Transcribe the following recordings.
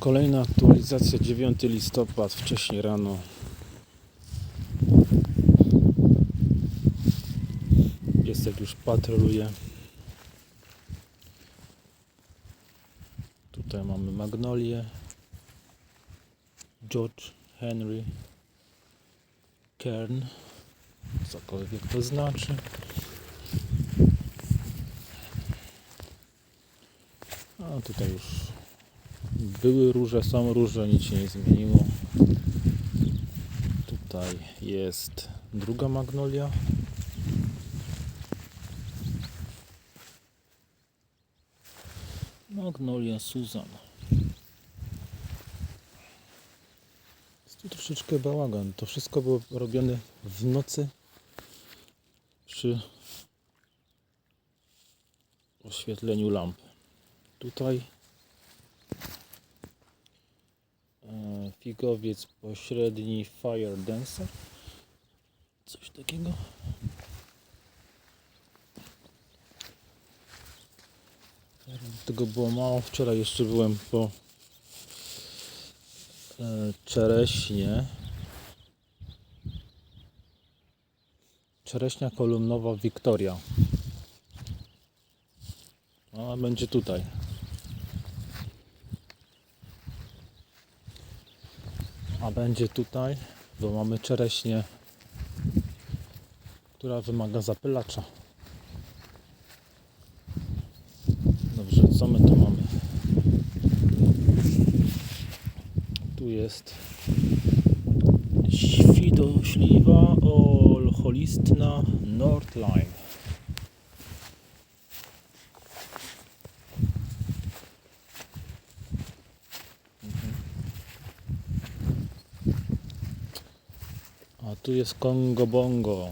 Kolejna aktualizacja 9 listopad, wcześniej rano. Piesek już patroluje. Tutaj mamy Magnolię, George, Henry, Kern, cokolwiek to znaczy. A tutaj już były róże, są róże, nic się nie zmieniło. Tutaj jest druga magnolia. Magnolia Susan. Jest tu troszeczkę bałagan. To wszystko było robione w nocy przy oświetleniu lamp. Tutaj figowiec pośredni Fire Dancer. Coś takiego. Tego było mało. Wczoraj jeszcze byłem po e, czereśnie. Czereśnia kolumnowa Wiktoria. Ona będzie tutaj. A będzie tutaj, bo mamy czereśnię, która wymaga zapylacza. Dobrze, co my tu mamy? Tu jest świdośliwa olcholistna Nordline. A tu jest Kongo Bongo.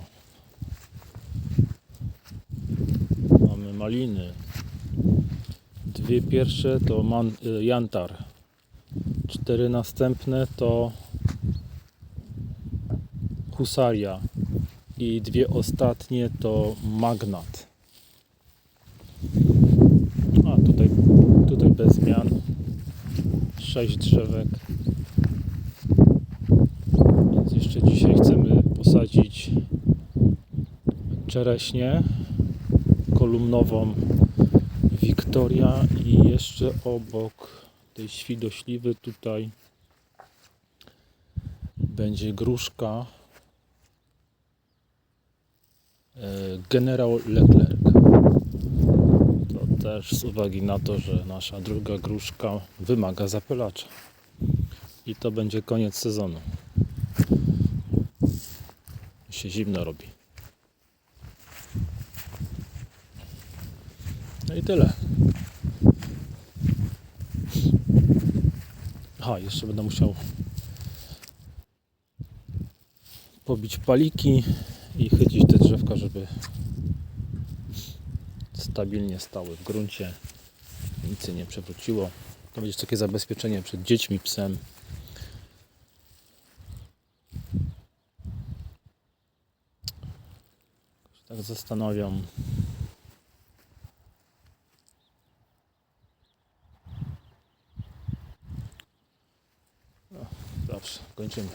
Mamy maliny. Dwie pierwsze to man, y, jantar. Cztery następne to husaria. I dwie ostatnie to magnat. A tutaj, tutaj bez zmian. Sześć drzewek. Posadzić czereśnię kolumnową Wiktoria i jeszcze obok tej świdośliwy tutaj będzie gruszka e, Generał Leclerc. To też z uwagi na to, że nasza druga gruszka wymaga zapylacza. I to będzie koniec sezonu się zimno robi. No i tyle. Aha, jeszcze będę musiał pobić paliki i chycić te drzewka, żeby stabilnie stały w gruncie. Nic się nie przewróciło. To będzie takie zabezpieczenie przed dziećmi, psem. Tak zastanawiam. No, dobrze, kończymy.